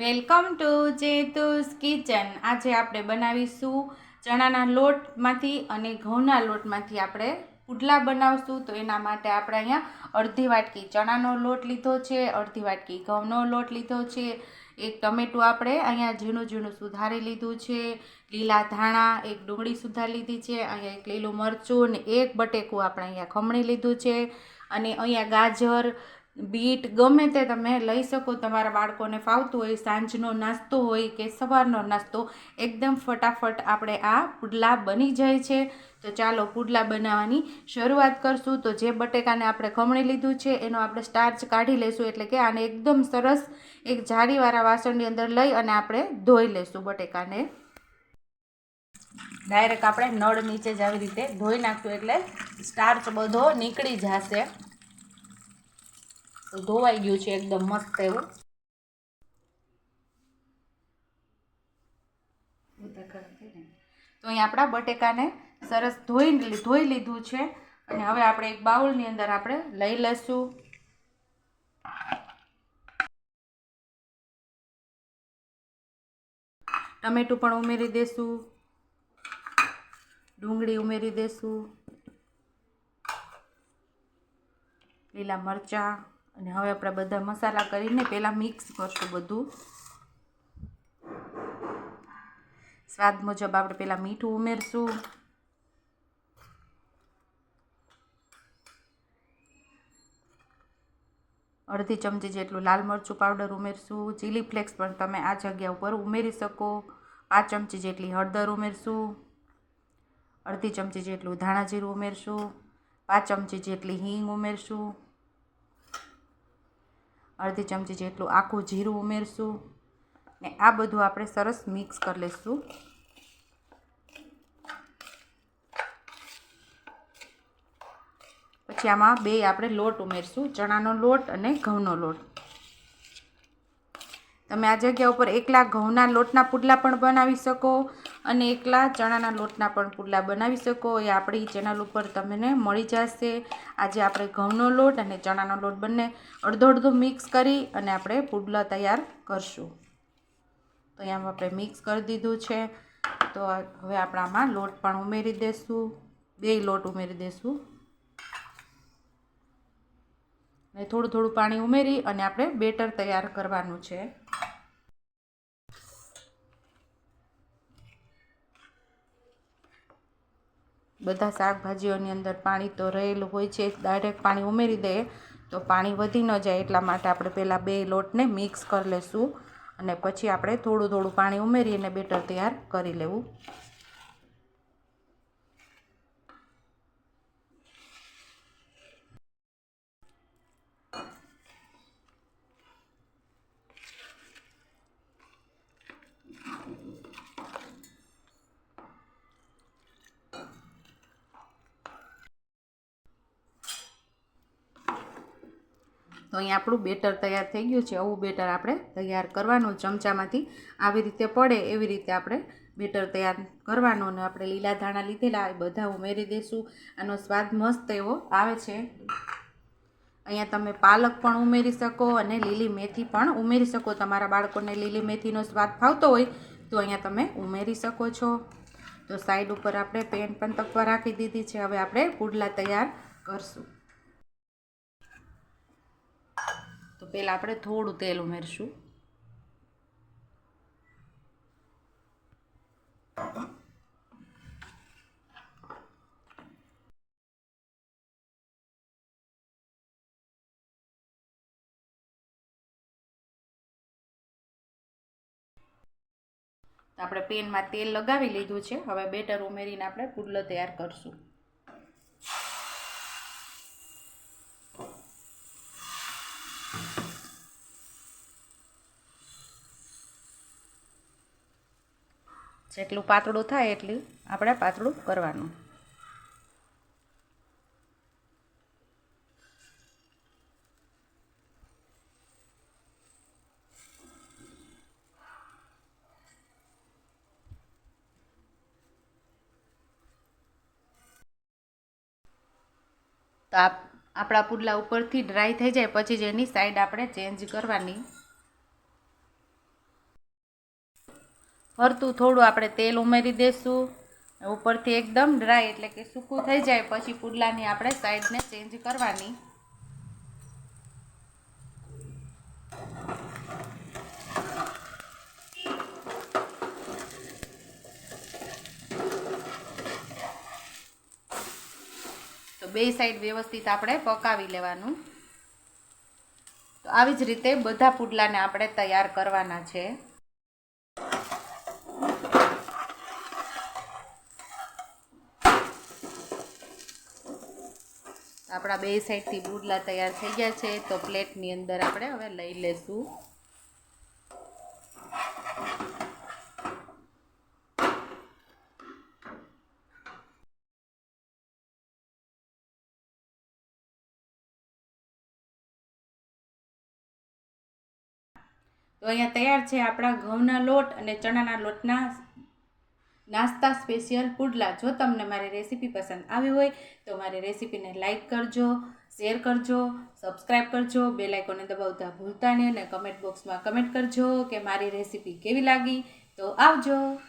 Welcome to જેતુસ kitchen. આજે આપણે બનાવીશું ચણાના લોટમાંથી અને ઘઉંના લોટમાંથી આપણે પુડલા બનાવશું. તો એના માટે આપણે અહીંયા અડધી વાટકી ચણાનો લોટ લીધો છે, અડધી વાટકી ઘઉંનો લોટ લીધો છે, એક ટમેટું આપણે અહીંયા ઝીણું ઝીણું સુધારી લીધું છે, લીલા ધાણા એક ડુંગળી સુધારી લીધી છે, અહીંયા એક લીલું મરચું ને એક બટેકું આપણે અહીંયા ખમણી લીધું છે, અને અહીંયા ગાજર બીટ ગમે તે તમે લઈ શકો. તમારા બાળકોને ફાવતું હોય, સાંજનો નાસ્તો હોય કે સવારનો નાસ્તો, એકદમ ફટાફટ આપણે આ પુડલા બની જાય છે. તો ચાલો પુડલા બનાવવાની શરૂઆત કરશું. તો જે બટેકાને આપણે ખમણી લીધું છે, એનો આપણે સ્ટાર્ચ કાઢી લઈશું. એટલે કે આને એકદમ સરસ એક જાળીવાળા વાસણની અંદર લઈ અને આપણે ધોઈ લઈશું બટેકાને. ડાયરેક્ટ આપણે નળ નીચે જ આવી રીતે ધોઈ નાખશું એટલે સ્ટાર્ચ બધો નીકળી જશે. ધોવાઈ ગયું છે એકદમ મસ્ત એવું. તો અહીં આપણા બટેકાને સરસ ધોઈ ધોઈ લીધું છે. અને હવે આપણે એક બાઉલની અંદર આપણે લઈ લઈશું. ટમેટું પણ ઉમેરી દેશું. ડુંગળી ઉમેરી દેશું. લીલા મરચાં. અને હવે આપણે બધા મસાલા કરીને પહેલાં મિક્સ કરશું બધું. સ્વાદ મુજબ આપણે પહેલાં મીઠું ઉમેરશું. અડધી ચમચી જેટલું લાલ મરચું પાવડર ઉમેરશું. ચીલી ફ્લેક્સ પણ તમે આ જગ્યા ઉપર ઉમેરી શકો. પાંચ ચમચી જેટલી હળદર ઉમેરશું. અડધી ચમચી જેટલું ધાણા જીરું ઉમેરશું. પાંચ ચમચી જેટલી હિંગ ઉમેરશું. અડધી ચમચી જેટલું આખું જીરું ઉમેરશું ને આ બધું આપણે સરસ મિક્સ કરી લઈશું પછી આમાં બે આપણે લોટ ઉમેરશું, ચણાનો લોટ અને ઘઉંનો લોટ. તમે આ જગ્યા ઉપર એકલા ઘઉંના લોટના પુડલા પણ બનાવી શકો અને એકલા ચણાના લોટના પણ પુડલા બનાવી શકો. એ આપણી ચેનલ ઉપર તમને મળી જશે. આજે આપણે ઘઉંનો લોટ અને ચણાનો લોટ બંને અડધો અડધો મિક્સ કરી અને આપણે પુડલા તૈયાર કરશું. તો અહીંયા આપણે મિક્સ કરી દીધું છે. તો હવે આપણે આમાં લોટ પણ ઉમેરી દઈશું બે લોટ ઉમેરી દઈશું ને થોડું થોડું પાણી ઉમેરી અને આપણે બેટર તૈયાર કરવાનું છે. બધા શાકભાજીઓની અંદર પાણી તો રહેલું હોય છે ડાયરેક્ટ પાણી ઉમેરી દઈએ તો પાણી વધી ન જાય એટલા માટે આપણે પહેલાં બે લોટને મિક્સ કરી લઈશું અને પછી આપણે થોડું થોડું પાણી ઉમેરીને બેટર તૈયાર કરી લેવું. તો અહીં આપણું બેટર તૈયાર થઈ ગયું છે. આવું બેટર આપણે તૈયાર કરવાનું ચમચામાંથી આવી રીતે પડે એવી રીતે આપણે બેટર તૈયાર કરવાનું અને આપણે લીલા ધાણા લીધેલા એ બધા ઉમેરી દઈશું આનો સ્વાદ મસ્ત એવો આવે છે. અહીંયા તમે પાલક પણ ઉમેરી શકો અને લીલી મેથી પણ ઉમેરી શકો. તમારા બાળકોને લીલી મેથીનો સ્વાદ ફાવતો હોય તો અહીંયા તમે ઉમેરી શકો છો. તો સાઈડ ઉપર આપણે પેન પણ તકવા રાખી દીધી છે. હવે આપણે પુડલા તૈયાર કરશું તો પહેલાં આપણે થોડું તેલ ઉમેરશું. આપણે પેનમાં તેલ લગાવી લીધું છે. હવે બેટર ઉમેરીને આપણે પુડલો તૈયાર કરશું. જેટલું પાતળું થાય એટલું આપણે પાતળું કરવાનું. તો આપ આપણા પુડલા ઉપરથી ડ્રાય થઈ જાય, પછી જ એની સાઈડ આપણે ચેન્જ કરવાની ફરતું થોડું આપણે તેલ ઉમેરી દઈશું ઉપરથી એકદમ ડ્રાય એટલે કે સૂકું થઈ જાય, પછી પુડલાની આપણે સાઈડને ચેન્જ કરવાની. તો બે સાઈડ વ્યવસ્થિત આપણે પકાવી લેવાનું. તો આવી જ રીતે બધા પુડલાને આપણે તૈયાર કરવાના છે. આપણા બે સાઈડથી પુડલા તૈયાર થઈ ગયા છે, તો પ્લેટની અંદર આપણે હવે લઈ લેશું. તો અહીંયા તૈયાર છે આપણા ઘઉંના લોટ અને ચણાના લોટના નાસ્તા સ્પેશિયલ પુડલા. જો તમને મારી રેસીપી પસંદ આવી હોય, તો મારી રેસીપીને લાઈક કરજો, શેર કરજો સબસ્ક્રાઈબ કરજો બે લાઇકોને દબાવતા ભૂલતા નહીં અને કમેન્ટ બોક્સમાં કમેન્ટ કરજો કે મારી રેસીપી કેવી લાગી. તો આવજો.